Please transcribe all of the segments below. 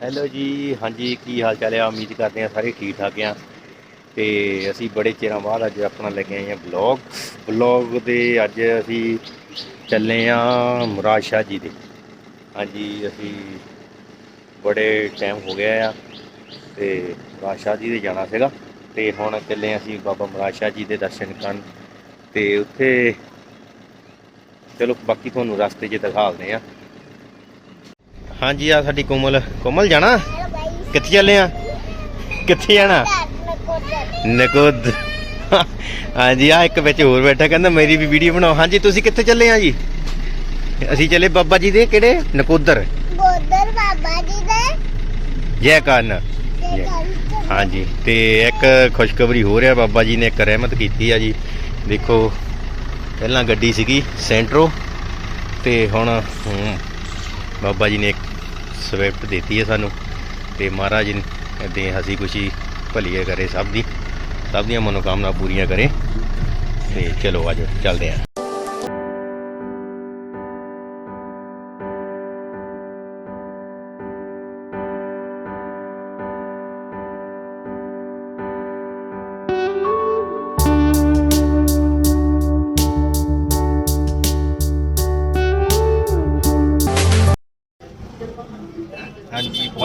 Hello ਜੀ, ਹਾਂਜੀ, ਕੀ ਹਾਲ ਚਾਲ ਹੈ ਉਮੀਦ ਕਰਦੇ ਹਾਂ ਸਾਰੇ ਠੀਕ ਠਾਕ ਆ। ਤੇ ਅਸੀਂ ਬੜੇ ਚਿਰਾਂ ਬਾਅਦ ਅੱਜ ਆਪਣਾ ਲੈ ਕੇ ਆਏ ਹਾਂ ਬਲੌਗ ਬਲੌਗ ਦੇ ਅੱਜ ਅਸੀਂ ਚੱਲੇ ਆ ਮੁਰਾਦ ਸ਼ਾਹ ਜੀ ਦੇ। ਹਾਂਜੀ, ਅਸੀਂ ਬੜੇ ਟਾਈਮ ਹੋ ਗਿਆ ਆ ਤੇ ਮੁਰਾਦ ਸ਼ਾਹ ਜੀ ਦੇ ਜਾਣਾ ਸੀਗਾ। ਤੇ ਹੁਣ ਚੱਲੇ ਅਸੀਂ ਬਾਬਾ ਮੁਰਾਦ ਸ਼ਾਹ ਜੀ ਦੇ ਦਰਸ਼ਨ ਕਰਨ। ਤੇ ਉੱਥੇ ਚਲੋ ਬਾਕੀ ਤੁਹਾਨੂੰ ਰਸਤੇ 'ਚ ਦਿਖਾਉਂਦੇ ਆ ਹਾਂਜੀ ਆ ਸਾਡੀ ਕੋਮਲ। ਕੋਮਲ ਜਾਣਾ? ਕਿੱਥੇ ਚੱਲੇ ਆ? ਕਿੱਥੇ ਜਾਣਾ? ਨਕੋਦ। ਹਾਂਜੀ ਆ ਇੱਕ ਵਿੱਚ ਹੋਰ ਬੈਠਾ ਕਹਿੰਦਾ ਮੇਰੀ ਵੀ ਵੀਡੀਓ ਬਣਾਓ। ਹਾਂਜੀ ਤੁਸੀਂ ਕਿੱਥੇ ਚੱਲੇ ਆ ਜੀ? ਅਸੀਂ ਚੱਲੇ ਬਾਬਾ ਜੀ ਦੇ ਕਿਹੜੇ? ਨਕੋਦਰ। ਗੋਦਰ ਬਾਬਾ ਜੀ ਦੇ। ਜੈ ਕਰਨ। ਹਾਂਜੀ ਤੇ ਇੱਕ ਖੁਸ਼ਖਬਰੀ ਹੋ ਰਿਹਾ ਬਾਬਾ ਜੀ ਨੇ ਇੱਕ ਰਹਿਮਤ ਕੀਤੀ ਆ ਜੀ। ਦੇਖੋ ਪਹਿਲਾਂ ਗੱਡੀ ਸੀਗੀ ਸੈਂਟਰੋ ਤੇ ਹੁਣ ਬਾਬਾ ਜੀ ਨੇ ਇੱਕ ਸਵਿਫਟ ਦਿੱਤੀ ਹੈ ਸਾਨੂੰ ਤੇ ਮਹਾਰਾਜ ਨੇ ਦੇ ਹਸੀ ਖੁਸ਼ੀ ਭਲੀਏ ਕਰੇ ਸਭ ਦੀ, ਸਭ ਦੀਆਂ ਮਨੋਕਾਮਨਾ ਪੂਰੀਆਂ ਕਰੇ ਤੇ ਚਲੋ ਅੱਜ ਚੱਲਦੇ ਆਂ।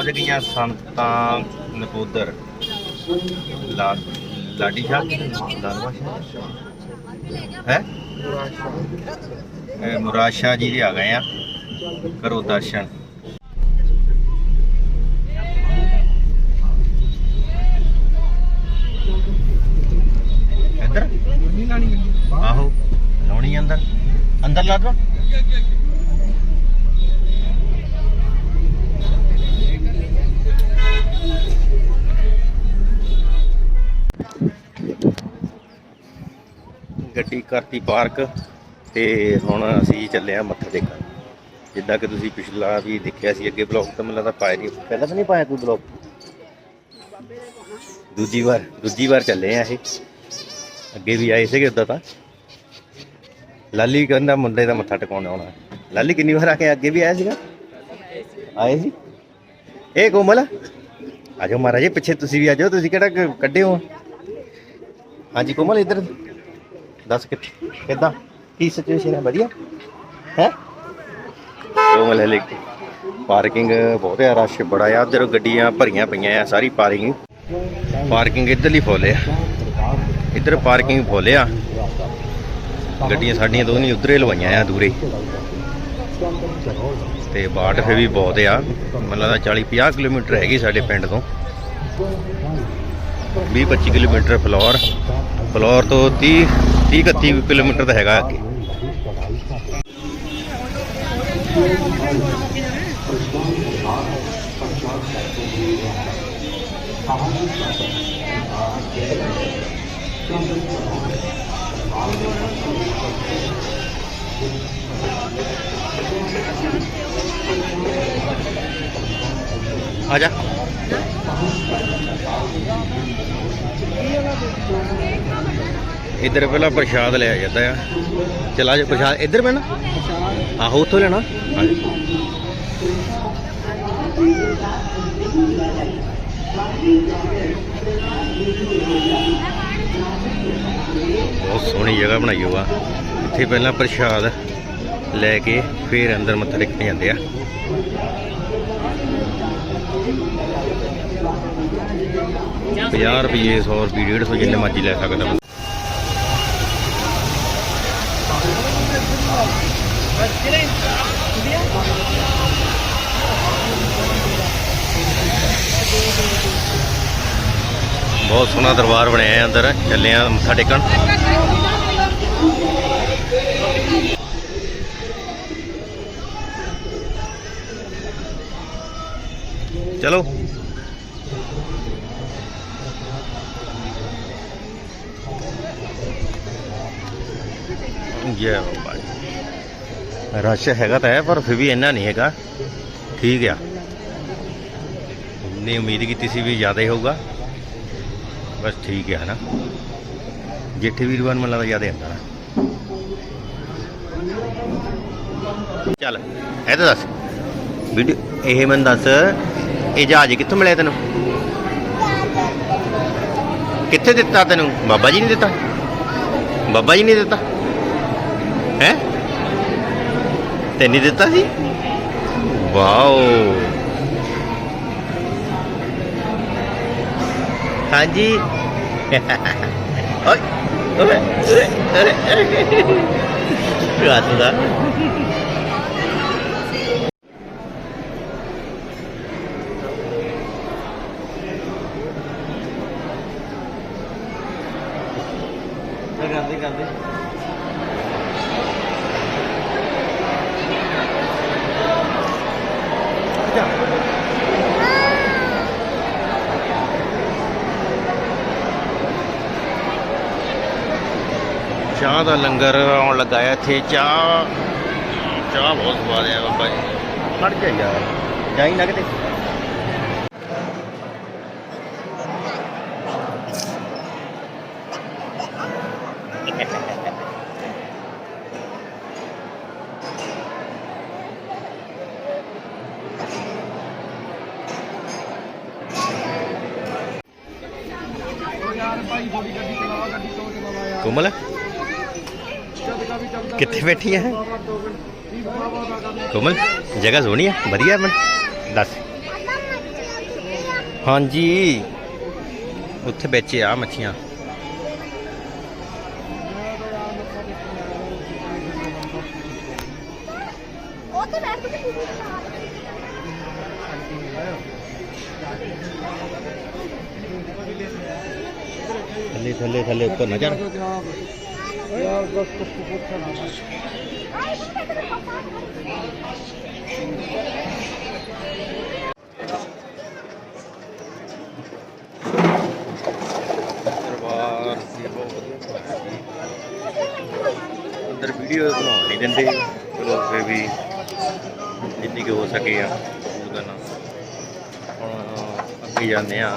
ਪਹੁੰਚ ਗਈਆਂ ਸੰਤਾਂ ਨਕੋਦਰ। ਲਾ ਲਾਡੀ ਸ਼ਾਹ? ਲਾਡਵਾ ਸ਼ਾਹ? ਹੈ? ਇਹ ਮੁਰਾਦ ਸ਼ਾਹ ਜੀ ਦੇ ਆ ਗਏ ਆ। ਕਰੋ ਦਰਸ਼ਨ। ਇੱਧਰ? ਆਹੋ, ਲਾਉਣੀ ਅੰਦਰ। ਅੰਦਰ ਲਾ ਦਵਾ ਗੱਡੀ ਕਰਤੀ ਪਾਰਕ ਤੇ ਹੁਣ ਅਸੀਂ ਚੱਲੇ ਆ ਮੱਥਾ ਟੇਕਣ। ਜਿੱਦਾਂ ਕਿ ਤੁਸੀਂ ਪਿਛਲਾ ਵੀ ਦੇਖਿਆ ਸੀ, ਅੱਗੇ ਬਲੌਗ ਤਾਂ ਮੈਨੂੰ ਲੱਗਦਾ ਪਾਇਆ ਨਹੀਂ ਪਹਿਲਾਂ ਤਾਂ ਨਹੀਂ ਪਾਇਆ ਕੋਈ ਬਲੌਗ ਦੂਜੀ ਵਾਰ ਦੂਜੀ ਵਾਰ ਚੱਲੇ ਆ ਇਹ। ਅੱਗੇ ਵੀ ਆਏ ਸੀਗੇ ਉਦਾਂ ਤਾਂ। ਲਾਲੀ ਕਹਿੰਦਾ ਮੁੰਡੇ ਦਾ ਮੱਥਾ ਟਿਕਾਉਣ ਆਉਣਾ। ਲਾਲੀ ਕਿੰਨੀ ਵਾਰ ਆ ਕੇ ਅੱਗੇ ਵੀ ਆਇਆ ਸੀਗਾ? ਆਏ ਸੀ? ਇਹ ਕੋਮਲ ਆਜੋ ਮਹਾਰਾਜ, ਪਿੱਛੇ ਤੁਸੀਂ ਵੀ ਆਜੋ ਤੁਸੀਂ ਕਿਹੜਾ ਕੱਢੇ ਹੋ? ਹਾਂਜੀ ਕੋਮਲ, ਇੱਧਰ। ਦੱਸ ਕਿ ਕਿੱਦਾਂ, ਕੀ ਸਿਚੁਏਸ਼ਨ ਹੈ? ਵਧੀਆ? ਹੈ? ਕੋਮਲ ਹਲੇ ਪਾਰਕਿੰਗ ਬਹੁਤ ਹੈ, ਰਸ਼ ਬੜਾ ਆ। ਉਧਰ ਗੱਡੀਆਂ ਭਰੀਆਂ ਪਈਆਂ ਆ, ਸਾਰੀ ਪਾਰਕਿੰਗ ਪਾਰਕਿੰਗ ਇੱਧਰਲੀ ਫੁੱਲ ਆ। ਇੱਧਰ ਪਾਰਕਿੰਗ ਫੁੱਲ ਆ। ਗੱਡੀਆਂ ਸਾਡੀਆਂ ਦੋਨੀ ਨਹੀਂ ਉਧਰੇ ਲਵਾਈਆਂ ਆ, ਦੂਰੇ। ਤੇ ਬਾਟ ਫੇ ਵੀ ਬਹੁਤ ਆ। ਮੈਨੂੰ ਲੱਗਦਾ 40 50 ਕਿਲੋਮੀਟਰ ਹੈਗੀ ਸਾਡੇ ਪਿੰਡ ਤੋਂ। 20 25 ਕਿਲੋਮੀਟਰ ਫਲੋਰ। ਫਲੋਰ ਤੋਂ 30 30 31 ਕਿਲੋਮੀਟਰ ਦਾ ਹੈਗਾ ਅੱਗੇ ਆ ਜਾ ਇੱਧਰ ਪਹਿਲਾਂ ਪ੍ਰਸ਼ਾਦ ਲਿਆ ਜਾਂਦਾ ਆ। ਚਲਾ ਜਾ, ਪ੍ਰਸ਼ਾਦ ਇੱਧਰ ਪੈਣਾ? ਆਹੋ, ਉੱਥੋਂ ਲੈਣਾ। ਹਾਂਜੀ ਬਹੁਤ ਸੋਹਣੀ ਜਗ੍ਹਾ ਬਣਾਈ ਹੋਆ। ਇੱਥੇ ਪਹਿਲਾਂ ਪ੍ਰਸ਼ਾਦ ਲੈ ਕੇ ਫਿਰ ਅੰਦਰ ਮੱਥਾ ਟੇਕਣ ਜਾਂਦੇ ਆ। ਪੰਜਾਹ ਰੁਪਏ 100 ਰੁਪਏ 150 ਜਿੰਨੇ ਮਰਜ਼ੀ ਲੈ ਸਕਦਾ ਬਹੁਤ ਸੋਹਣਾ ਦਰਬਾਰ ਬਣਿਆ ਹੈ ਅੰਦਰ ਚੱਲੇ ਆ ਮੱਥਾ ਟੇਕਣ। ਚਲੋ। ਜੈ ਬਾਬਾ। ਰਸ਼ ਹੈਗਾ ਤਾਂ ਹੈ, ਪਰ ਫਿਰ ਵੀ ਇੰਨਾ ਨਹੀਂ ਹੈਗਾ। ਠੀਕ ਆ। ਨੇ ਉਮੀਦ ਕੀਤੀ ਸੀ ਵੀ ਜ਼ਿਆਦਾ ਹੀ ਹੋਊਗਾ। ਬਸ ਠੀਕ ਹੈ ਨਾ ਜੇਠੇ ਵੀਰਵਾਰ ਮੈਨੂੰ ਲੱਗਦਾ ਜ਼ਿਆਦਾ ਹੁੰਦਾ ਨਾ। ਚੱਲ, ਇਹ ਤਾਂ ਦੱਸ। ਵੀਡੀਓ, ਇਹ ਮੈਨੂੰ ਦੱਸ, ਇਹ ਜਹਾਜ਼ ਕਿੱਥੋਂ ਮਿਲਿਆ ਤੈਨੂੰ? ਕਿੱਥੇ ਦਿੱਤਾ ਤੈਨੂੰ? ਬਾਬਾ ਜੀ ਨੇ ਦਿੱਤਾ? ਬਾਬਾ ਜੀ ਨੇ ਦਿੱਤਾ ਹੈ ਤੈਨੂੰ ਦਿੱਤਾ ਸੀ ਵਾਓ ਹਾਂਜੀ ਓਏ ਓਏ ਓਏ ਰਾਤ ਦਾ ਕਰਦੇ ਕਰਦੇ ਚਾਹ ਦਾ ਲੰਗਰ ਆਉਣ ਲੱਗਾ ਹੈ ਇੱਥੇ। ਚਾਹ ਚਾਹ ਬਹੁਤ ਸਵਾਦ ਹੈ ਬਾਬਾ ਜੀ। ਖੜ ਜਾ। ਯਾਰ ਜਾਈ ਨਾ ਕਿਤੇ। ਕੋਮਲ? ਕਿੱਥੇ ਬੈਠੀ ਹੈ ਕੋਮਲ ਜਗ੍ਹਾ ਸੋਹਣੀ ਹੈ ਵਧੀਆ ਬਣ ਦੱਸ ਹਾਂਜੀ ਉੱਥੇ ਵੇਚੇ ਆ ਮੱਛੀਆਂ ਉੱਥੇ ਬੈਠ ਕੇ ਪੂਰੀ ਥੱਲੇ ਥੱਲੇ ਥੱਲੇ ਉੱਪਰ ਨਾ ਚੜ ਦਰਬਾਰ ਸੀ ਬਹੁਤ ਵਧੀਆ ਅੰਦਰ ਵੀਡੀਓ ਬਣਾਉਣ ਨਹੀਂ ਦਿੰਦੇ। ਚਲੋ ਫਿਰ ਵੀ ਜਿੰਨੀ ਕੁ ਹੋ ਸਕੇ ਆ ਉਹ ਕਰਨਾ ਹੁਣ ਅੱਗੇ ਜਾਂਦੇ ਆ